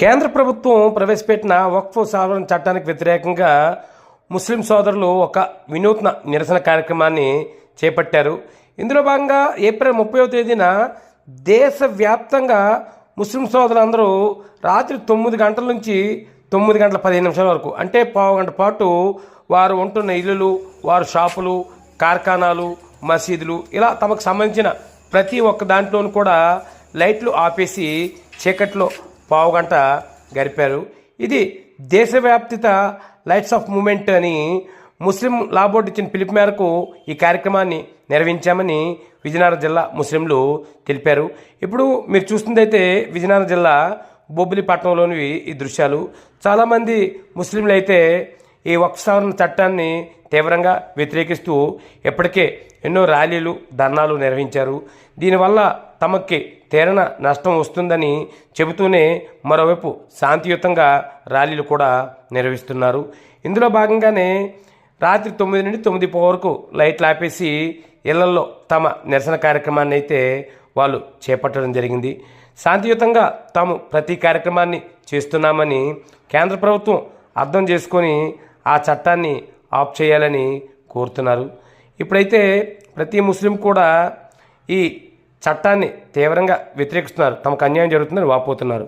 కేంద్ర ప్రభుత్వం ప్రవేశపెట్టిన వక్ఫ్ సవరణ చట్టానికి వ్యతిరేకంగా ముస్లిం సోదరులు ఒక వినూత్న నిరసన కార్యక్రమాన్ని చేపట్టారు. ఇందులో భాగంగా ఏప్రిల్ ముప్పైవ తేదీన దేశవ్యాప్తంగా ముస్లిం సోదరులందరూ రాత్రి తొమ్మిది గంటల నుంచి తొమ్మిది గంటల పదిహేను నిమిషాల వరకు అంటే పావు గంట పాటు వారు ఉంటున్న ఇల్లులు వారు షాపులు కార్ఖానాలు మసీదులు ఇలా తమకు సంబంధించిన ప్రతి ఒక్క దాంట్లోనూ కూడా లైట్లు ఆపేసి చీకట్లో పావు గంట గడిపారు. ఇది దేశవ్యాప్తిత లైట్స్ ఆఫ్ మూమెంట్ అని ముస్లిం లా బోర్డు ఇచ్చిన పిలుపు మేరకు ఈ కార్యక్రమాన్ని నిర్వహించామని విజయనగరం జిల్లా ముస్లింలు తెలిపారు. ఇప్పుడు మీరు చూస్తుందైతే విజయనగరం జిల్లా బొబ్బిలిపట్నంలోని ఈ దృశ్యాలు. చాలామంది ముస్లింలు అయితే ఈ వక్ఫ్ సవరణ చట్టాన్ని తీవ్రంగా వ్యతిరేకిస్తూ ఇప్పటికే ఎన్నో ర్యాలీలు ధర్నాలు నిర్వహించారు. దీనివల్ల తమకి తీరన నష్టం వస్తుందని చెబుతూనే మరోవైపు శాంతియుతంగా ర్యాలీలు కూడా నిర్వహిస్తున్నారు. ఇందులో భాగంగానే రాత్రి తొమ్మిది నుండి తొమ్మిది వరకు లైట్లు ఆపేసి ఇళ్ళలో తమ నిరసన కార్యక్రమాన్ని అయితే వాళ్ళు చేపట్టడం జరిగింది. శాంతియుతంగా తాము ప్రతి కార్యక్రమాన్ని చేస్తున్నామని కేంద్ర ప్రభుత్వం అర్థం చేసుకొని ఆ చట్టాన్ని ఆఫ్ చేయాలని కోరుతున్నారు. ఇప్పుడైతే ప్రతి ముస్లిం కూడా ఈ చట్టాన్ని తీవ్రంగా వ్యతిరేకిస్తున్నారు. తమకు అన్యాయం జరుగుతుందని వాపోతున్నారు.